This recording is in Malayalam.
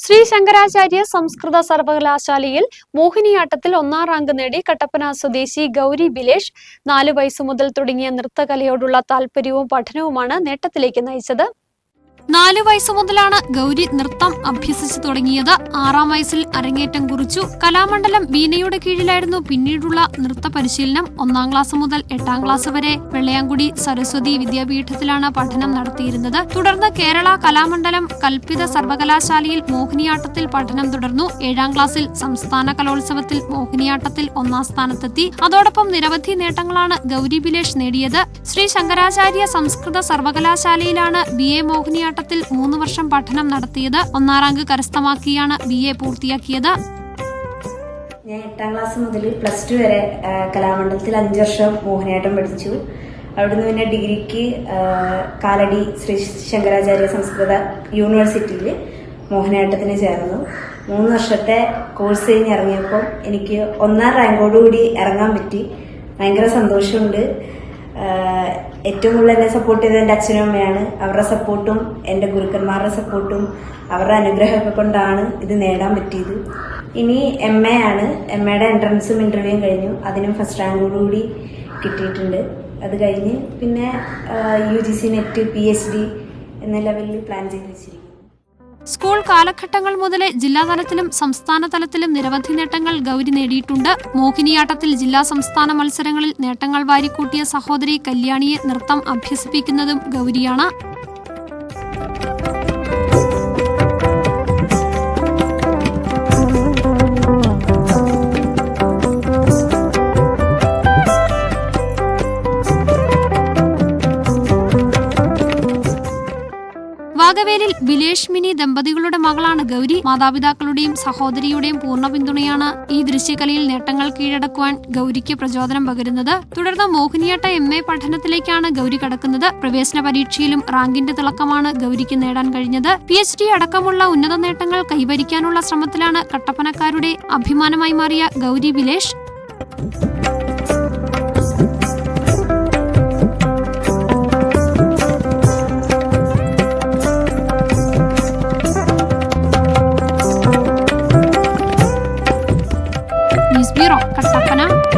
ശ്രീ ശങ്കരാചാര്യ സംസ്കൃത സർവകലാശാലയിൽ മോഹിനിയാട്ടത്തിൽ ഒന്നാം റാങ്ക് നേടി കട്ടപ്പന സ്വദേശി ഗൗരി ബിലേഷ് നാലു വയസ്സു മുതൽ തുടങ്ങിയ നൃത്തകലയോടുള്ള താല്പര്യവും പഠനവുമാണ് നേട്ടത്തിലേക്ക് നയിച്ചത്. നാലു വയസ്സു മുതലാണ് ഗൗരി നൃത്തം അഭ്യസിച്ചു തുടങ്ങിയത്. ആറാം വയസ്സിൽ അരങ്ങേറ്റം കുറിച്ചു. കലാമണ്ഡലം വീനയുടെ കീഴിലായിരുന്നു പിന്നീടുള്ള നൃത്ത പരിശീലനം. ഒന്നാം ക്ലാസ് മുതൽ എട്ടാം ക്ലാസ് വരെ വെള്ളയാങ്കുടി സരസ്വതി വിദ്യാപീഠത്തിലാണ് പഠനം നടത്തിയിരുന്നത്. തുടർന്ന് കേരള കലാമണ്ഡലം കൽപ്പിത സർവകലാശാലയിൽ മോഹിനിയാട്ടത്തിൽ പഠനം തുടർന്നു. ഏഴാം ക്ലാസ്സിൽ സംസ്ഥാന കലോത്സവത്തിൽ മോഹിനിയാട്ടത്തിൽ ഒന്നാം സ്ഥാനത്തെത്തി. അതോടൊപ്പം നിരവധി നേട്ടങ്ങളാണ് ഗൗരി ബിലേഷ് നേടിയത്. ശ്രീ ശങ്കരാചാര്യ സംസ്കൃത സർവകലാശാലയിലാണ് ബി എ മോഹിനിയാട്ടത്തിൽ മൂന്ന് വർഷം പഠനം നടത്തിയത് ഒന്നാം റാങ്ക് കരസ്ഥമാക്കിയാണ് ബി എ പൂർത്തിയാക്കിയത്. ഞാൻ എട്ടാം ക്ലാസ് മുതൽ പ്ലസ് ടു വരെ കലാമണ്ഡലത്തിൽ അഞ്ച് വർഷം മോഹിനിയാട്ടം പഠിച്ചു. അവിടുന്ന് പിന്നെ ഡിഗ്രിക്ക് കാലടി ശ്രീ ശങ്കരാചാര്യ സംസ്കൃത യൂണിവേഴ്സിറ്റിയിൽ മോഹിനിയാട്ടത്തിന് ചേർന്നു. മൂന്ന് വർഷത്തെ കോഴ്സ് കഴിഞ്ഞ് ഇറങ്ങിയപ്പോൾ എനിക്ക് ഒന്നാം റാങ്കോടുകൂടി ഇറങ്ങാൻ പറ്റി. ഭയങ്കര സന്തോഷമുണ്ട്. ഏറ്റവും കൂടുതൽ എന്നെ സപ്പോർട്ട് ചെയ്തത് എന്റെ അച്ഛനും അമ്മയാണ്. അവരുടെ സപ്പോർട്ടും എന്റെ ഗുരുക്കന്മാരുടെ സപ്പോർട്ടും അവരുടെ അനുഗ്രഹമൊക്കെ കൊണ്ടാണ് ഇത് നേടാൻ പറ്റിയത്. ഇനി എം എ ആണ്. എം എയുടെ എൻട്രൻസും ഇന്റർവ്യൂവും കഴിഞ്ഞു. അതിനും ഫസ്റ്റ് റാങ്കോടുകൂടി കിട്ടിയിട്ടുണ്ട്. അത് കഴിഞ്ഞ് പിന്നെ U G C NET P H D എന്ന ലെവലിൽ പ്ലാൻ ചെയ്ത് വെച്ചിരിക്കുന്നു. സ്കൂൾ കാലഘട്ടങ്ങൾ മുതലേ ജില്ലാതലത്തിലും സംസ്ഥാന തലത്തിലും നിരവധി നേട്ടങ്ങൾ ഗൗരി നേടിയിട്ടുണ്ട്. മോഹിനിയാട്ടത്തിൽ ജില്ലാ സംസ്ഥാന മത്സരങ്ങളിൽ നേട്ടങ്ങൾ വാരിക്കൂട്ടിയ സഹോദരി കല്യാണിയെ നൃത്തം അഭ്യസിപ്പിക്കുന്നതും ഗൗരിയാണ്. വാഗവേലിൽ ബിലേഷ് മിനി ദമ്പതികളുടെ മകളാണ് ഗൗരി. മാതാപിതാക്കളുടെയും സഹോദരിയുടെയും പൂർണ പിന്തുണയാണ് ഈ ദൃശ്യകലയിൽ നേട്ടങ്ങൾ കീഴടക്കുവാൻ ഗൗരിക്ക് പ്രചോദനം പകരുന്നത്. തുടർന്ന് മോഹിനിയാട്ട എം എ പഠനത്തിലേക്കാണ് ഗൗരി കടക്കുന്നത്. പ്രവേശന പരീക്ഷയിലും റാങ്കിന്റെ തിളക്കമാണ് ഗൗരിക്ക് നേടാൻ കഴിഞ്ഞത്. പി എച്ച് ഡി അടക്കമുള്ള ഉന്നത നേട്ടങ്ങൾ കൈവരിക്കാനുള്ള ശ്രമത്തിലാണ് കട്ടപ്പനക്കാരുടെ അഭിമാനമായി മാറിയ Gauri ബിലേഷ് Miss Biro, kasama ka na? Ah.